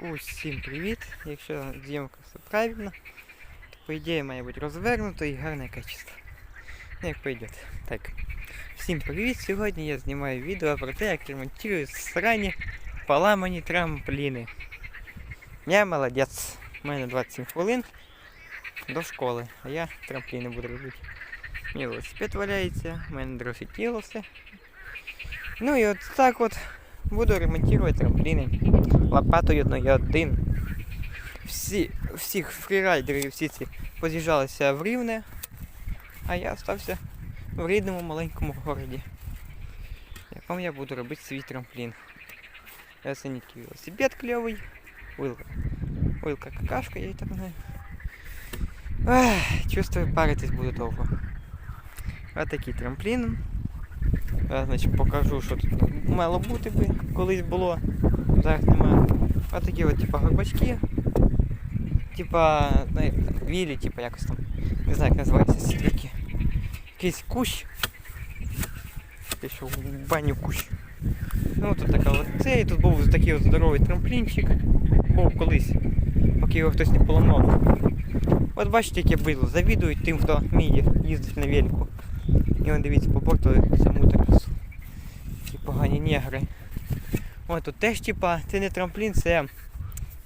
Усім привіт! Якщо зйомка все правильно, то по ідеї має бути розвернуто і гарне качество. Ну, як пойдет. Так. Всім привіт! Сьогодні я знімаю відео про те, як ремонтую срані поламані трампліни. Я молодець. У мене 27 хвилин до школи, а я трампліни буду робити. Мій велосипед валяється, у мене дрожить тіло все. Ну і от так от буду ремонтувати трампліни лопатою одною один. Всі, всіх фрірайдерів всі ці поз'їжджалися в Рівне, а я остався в рідному маленькому городі, в якому я буду робити свій трамплін. Я такий велосипед кльовий, вилка. Вилка какашка, я її так знаю. Ах, чувствую, паритись буду довго. Ось такий трамплін. Я, значить, покажу, що тут мало бути би, колись було. Зараз немає. Ось такі от, типа, горбачки. Типа, ну, вілі, типа якось там. Не знаю, як називається сітрики. Якийсь кущ. Я ще в баню кущ. Ну тут така от цей, тут був такий от здоровий трамплінчик. Був колись, поки його хтось не поламав. От бачите, яке бидло. Завідують тим, хто вміє їздити на велику. І вон дивіться, попортили саму. Ті погані негри. О, тут теж типа, це не трамплін, це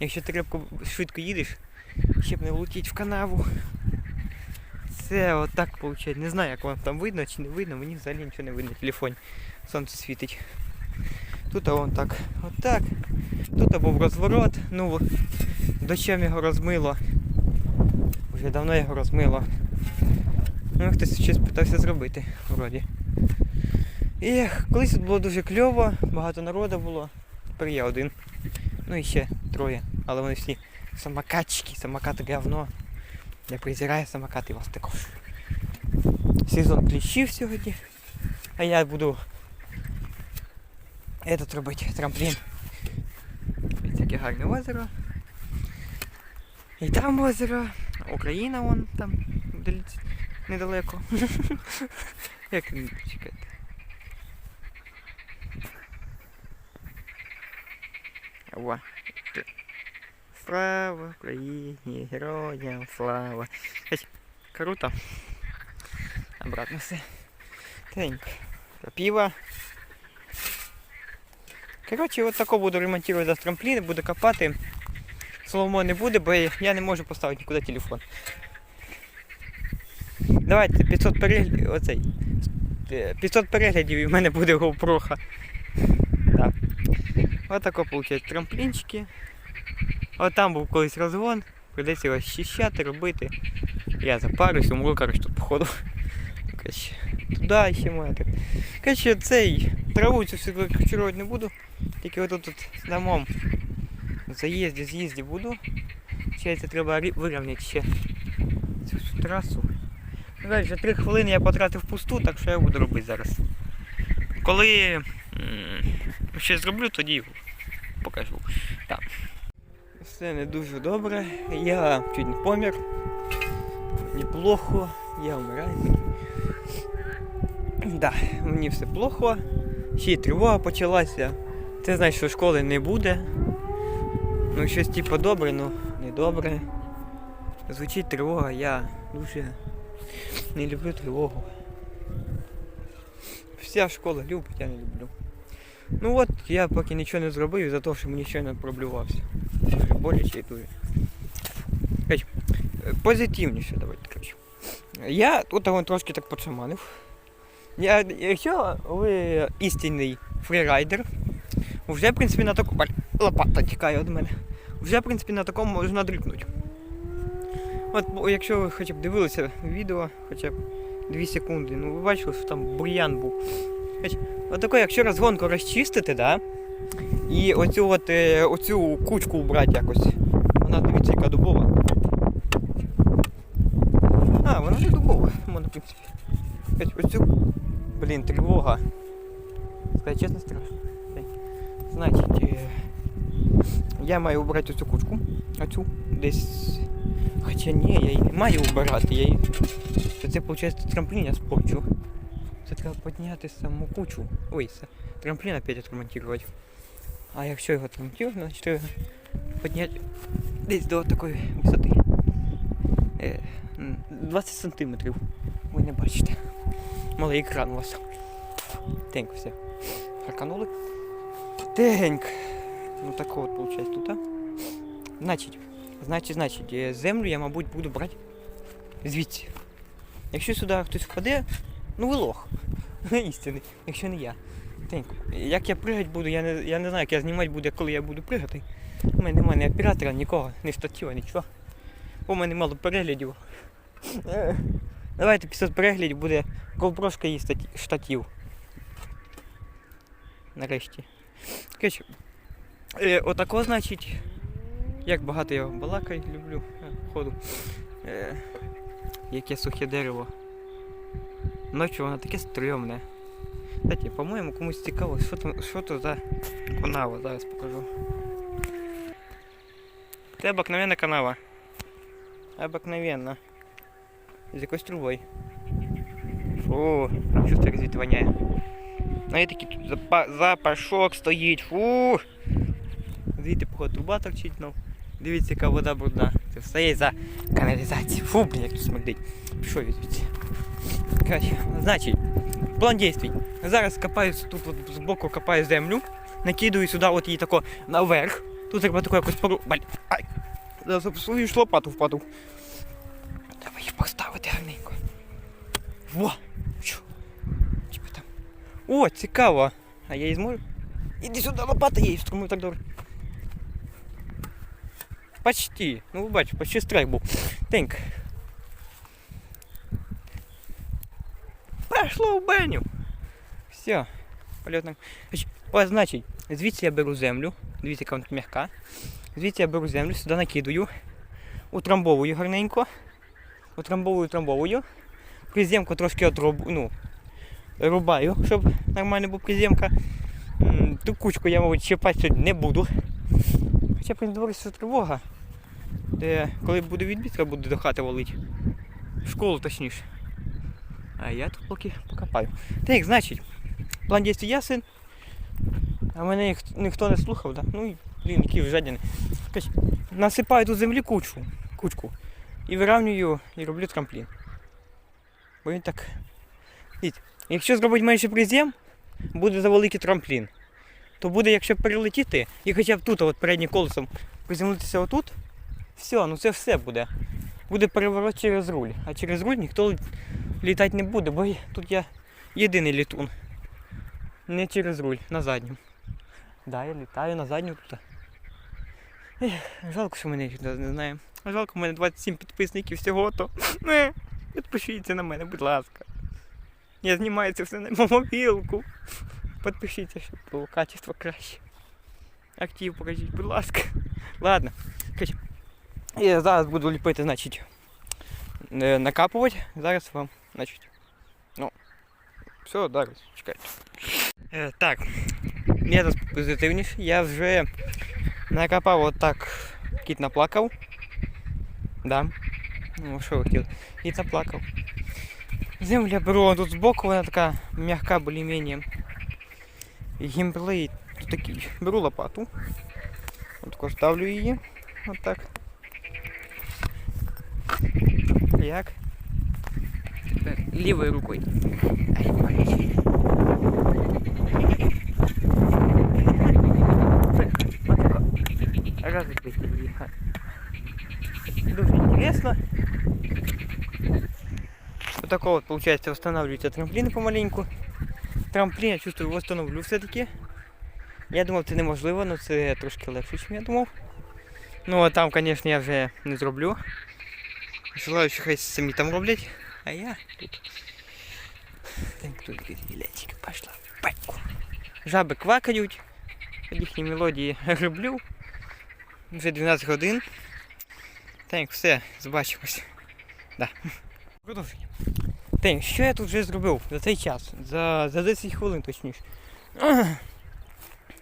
якщо ти крепко швидко їдеш, щоб не влетіть в канаву. Це отак виходить. Не знаю, як вам там видно чи не видно, мені взагалі нічого не видно. Телефон сонце світить. Тут а вон так. Отак. Тут був розворот. Ну дощем його розмило. Вже давно його розмило. Ну, хтось щось питався зробити, вроді. І колись тут було дуже кльово, багато народу було. Тепер я один. Ну і ще троє. Але вони всі самокатчики, самокати говно. Я презираю самокати вас також. Сезон кліщів сьогодні. А я буду этот робити, трамплін. Таке гарне озеро. І там озеро. Україна вон там недалеко. Як чекайте. Ова. Слава Україні, героям слава. Ось, Круто. Обратно все. Тенько. Крапива. Коротше, от тако буду ремонтувати за трампліни, буду копати. Соломо не буде, бо я не можу поставити нікуди телефон. Давайте 500 переглядів. Оцей. е, 500 переглядів і в мене буде GoPro. Так. Отако виходить трамплінчики. От там був колись розгон. Придеться його щищати, робити. Я запарюсь, умру, коротше, тут походу. Коротше, туди ще так. Коротше, цей траву цю всю кучерувати не буду. Тільки отут тут з домом. В заїзді, з'їзді буду. Ще треба вирівняти ще цю всю трасу. Далі, вже три хвилини я потратив впусту, так що я буду робити зараз. Коли ще зроблю, тоді покажу. Так. Все не дуже добре. Я чуть не помер. Мені плохо, я вмираю. Да, мені все плохо. Ще й тривога почалася. Це значить, що школи не буде. Ну, щось типу добре, ну не добре. Звучить тривога, я дуже не люблю тривогу. Вся школа любить, я не люблю. Ну от я поки нічого не зробив за те, що мені не проблювався. Дуже боляче і дуже. Позитивніше давайте, коротше. Я тут вон трошки так почаманив. Я, якщо ви істинний фрірайдер, вже в принципі на такому. Лопата тікає від мене. Вже в принципі на такому можна дрипнути. От якщо ви хоча б дивилися відео, хоча б 2 секунди, ну ви бачили, що там бур'ян був. Отако, якщо розгонку розчистити, да? І оцю от, е, оцю кучку убрати якось. Вона дивіться, яка дубова. А, вона не дубова, вона, в принципі. Оцю, блін, тривога. Сказати чесно, страшно. Значить, е, я маю убрати оцю кучку. Оцю десь. Хоча ні, я її не маю убирати, я її. Це виходить трамплін я спорчу. Це треба підняти саму кучу. Ой, трамплін опять отремонтувати. А якщо його отремонтувати, значить треба підняти десь до такої висоти. Е, 20 сантиметрів. Ви не бачите. Малий екран у вас. Теньк, все. Проканули. Теньк. Ну так от, виходить, тут. Значить, значить, значить, е, землю я, мабуть, буду брати звідси. Якщо сюди хтось впаде, ну ви лох. Істинний, якщо не я. Як я пригати буду, я не, я не знаю, як я знімати буду, коли я буду пригати. У мене немає ні оператора, нікого, ні штатива, нічого. У мене мало переглядів. Давайте 500 переглядів буде GoPro і штатив. Нарешті. Коротше, е, отако, значить, як багато я балакаю, люблю е, ходу. Е, яке сухе дерево. Ночі воно таке стрьомне. Кстати, по-моєму, комусь цікаво, що то, що то за канава, зараз покажу. Це обыкновенна канава. Обыкновенна. З якоюсь трубою. Фу, що так звідти воняє. Ну і такий тут запа- запашок стоїть. Фу. Звідти походу труба торчить, ну. Дивіться, яка вода брудна. Це все є за каналізацію. Фу, блін, як тут смердить. Пішов я звідси. Короче, значить, план действий. Зараз копаю тут от збоку копаю землю, накидаю сюди от її тако наверх. Тут треба таку якось пору. Блін, ай! Зараз об свою ж лопату впаду. Треба її поставити гарненько. Во! Чу. Типа там. О, цікаво. А я її зможу? Іди сюди, лопата є, струмую так добре. Почти. Ну ви бачите, почти страйк був. Теньк. Пошло в баню. Все. Полет на... Значить, звідси я беру землю. Дивіться, яка вона м'яка. Звідси я беру землю, сюди накидую. Утрамбовую гарненько. Утрамбовую, утрамбовую. Приземку трошки отруб... ну, рубаю, щоб нормально був приземка. Ту кучку я, мабуть, чіпати сьогодні не буду. Хоча що тривога. Де, коли буде відбій, треба буде до хати валити. В школу точніше. А я тут поки покопаю. Так, значить, план дій ясен. А мене ніх- ніхто не слухав, да? Ну і блін, які жадіни. Насипаю тут землі кучу, кучку. І вирівнюю і роблю трамплін. Бо він так. Дивіться, Якщо зробити менше призем, буде завеликий трамплін. То буде, якщо перелетіти, і хоча б тут, от переднім колесом, приземлитися отут, все, ну це все буде. Буде переворот через руль. А через руль ніхто літати не буде, бо тут я єдиний літун. Не через руль, на задньому. Да, я літаю на задню тут. Жалко, що мене ніхто не знає. Жалко, у мене 27 підписників всього, то не, підпишіться на мене, будь ласка. Я знімаю це все на мобілку. Підпишіться, щоб було качество краще. Актив покажіть, будь ласка. Ладно. Короче, Я зараз буду ліпити, значить, е, накапувати. Зараз вам, значить. Ну. Все, зараз, чекайте. Е, так. Я зараз позитивніше. Я вже накопав отак. Кіт наплакав. Да. Ну, що ви хотіли? Кіт наплакав. Землю я беру тут збоку, вона така м'яка більш-менш. Гімплей тут такий. Беру лопату. Отако ставлю її. Як? Тепер лівою рукою. Дуже интересно. Вот такого вот получается восстанавливается трамплин помаленьку. Трамплін, я чувствую, восстановлю все-таки. Я думав, це неможливо, але це трошки легше, ніж я думав. Ну а там, звісно, я вже не зроблю. Желаючи хай самі там роблять. А я тут. Так, тут білетик пішла пеку. Жаби квакають. Їхні мелодії роблю. Вже 12 годин. Так, все, збачимось. Да. Так, що я тут вже зробив за цей час? За, за 10 хвилин точніше.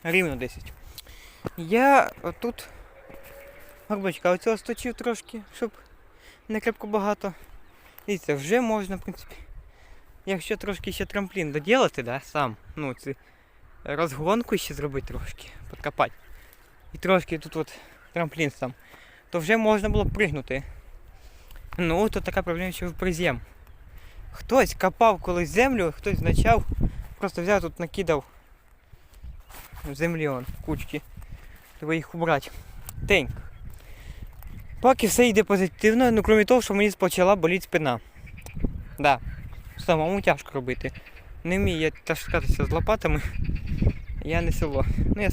Рівно 10. Я отут горбачка оцього сточив трошки, щоб не крепко багато. Дивіться, вже можна, в принципі. Якщо трошки ще трамплін доділати, да, сам, ну, це розгонку ще зробити трошки, подкопати. І трошки тут от трамплін сам, то вже можна було пригнути. Ну, то така проблема, що в призєм. Хтось копав колись землю, хтось почав, просто взяв тут накидав землі он, кучки. Треба їх убрати. Тень. Поки все йде позитивно, ну крім того, що мені почала боліти спина. Да. Самому тяжко робити. Не вмію я таскатися з лопатами. Я не село. Ну я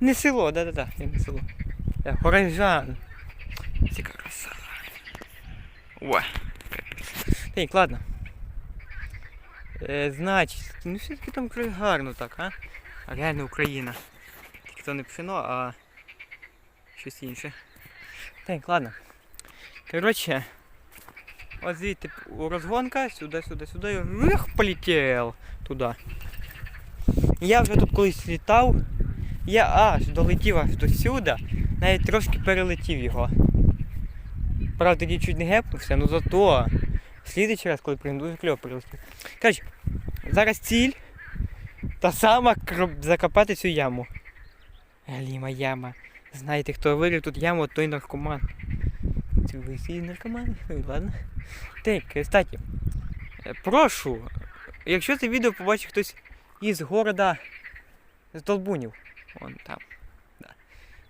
не село, да-да-да, я не село. Я горожан. Це краса. Ой. Так, ладно. Е, значить, ну все-таки там гарно так, а? А реально Україна. Тільки то не пшено, а щось інше. Так, ладно. Коротше, от звідти розгонка, сюди, сюди, сюди, вих, полетів туди. Я вже тут колись літав, я аж долетів аж до сюди, навіть трошки перелетів його. Правда, тоді чуть не гепнувся, ну зато в слідуючий раз, коли прийду, дуже кльово перелетів. Коротше, зараз ціль та сама закопати цю яму. Галіма яма. Знаєте, хто вирив тут яму, той наркоман. Це ви? Ну, ладно. Так, кстати, е, прошу, якщо це відео побачить хтось із города з Долбунів, вон там, да.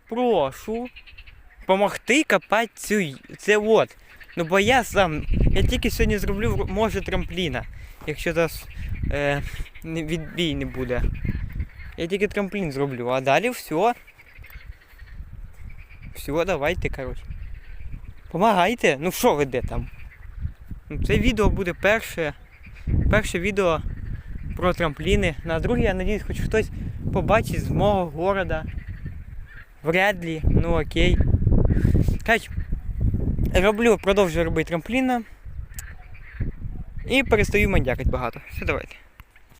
прошу помогти копати цю, це от. Ну бо я сам, я тільки сьогодні зроблю, може, трампліна, якщо зараз е, відбій не буде. Я тільки трамплін зроблю, а далі все. Все, давайте, коротше. Помагайте. Ну що ви де там? Ну, Це відео буде перше. Перше відео про трампліни. На друге, я надіюсь, хоч хтось побачить з мого города. Вряд ли, ну окей. Коротше, роблю, продовжую робити трампліна. І перестаю мандякати багато. Все, давайте.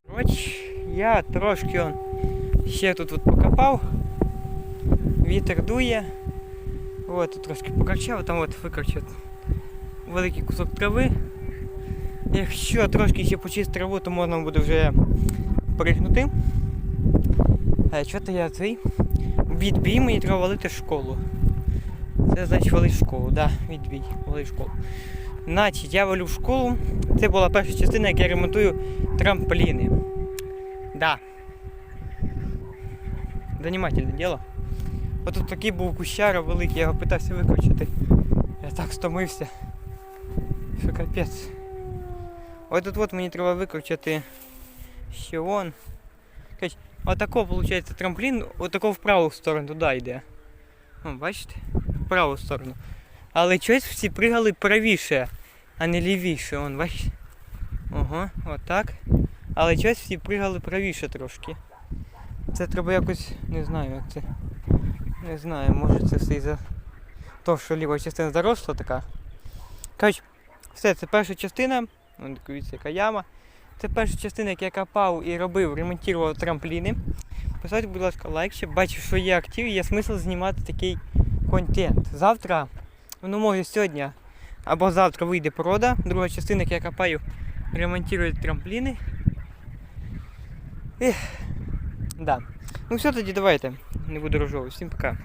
Коротше, я трошки он, ще тут от покопав. Вітер дує. От трошки покачав, там от викорчив великий кусок трави. Якщо трошки ще почистити траву, то можна буде вже пригнути. А що то я цей? Відбій мені треба валити школу. Це значить валить школу, да, відбій, валить школу. Значить, я валю в школу. Це була перша частина, як я ремонтую трампліни. Да. Занімательне діло. От тут такий був кущара великий, я його питався викручити. Я так стомився. Що капець. От тут от мені треба викручити ще вон. Отако виходить трамплін, отако в праву сторону туди йде. О, бачите? В праву сторону. Але щось всі пригали правіше, а не лівіше. Вон, бачите? Ого, отак. Але щось всі пригали правіше трошки. Це треба якось, не знаю, як це. Не знаю, може це все із-за того, що ліва частина заросла така. Коротше, все, це перша частина. Дивіться, яка яма. Це перша частина, як я копав і робив, ремонтував трампліни. Поставте, будь ласка, лайк, щоб бачив, що є актив і є смисл знімати такий контент. Завтра, ну може сьогодні або завтра вийде порода. Друга частина, як я копаю, ремонтую трампліни. Ех, да. Ну все тоді давайте. Не буду рожовий. Всім пока.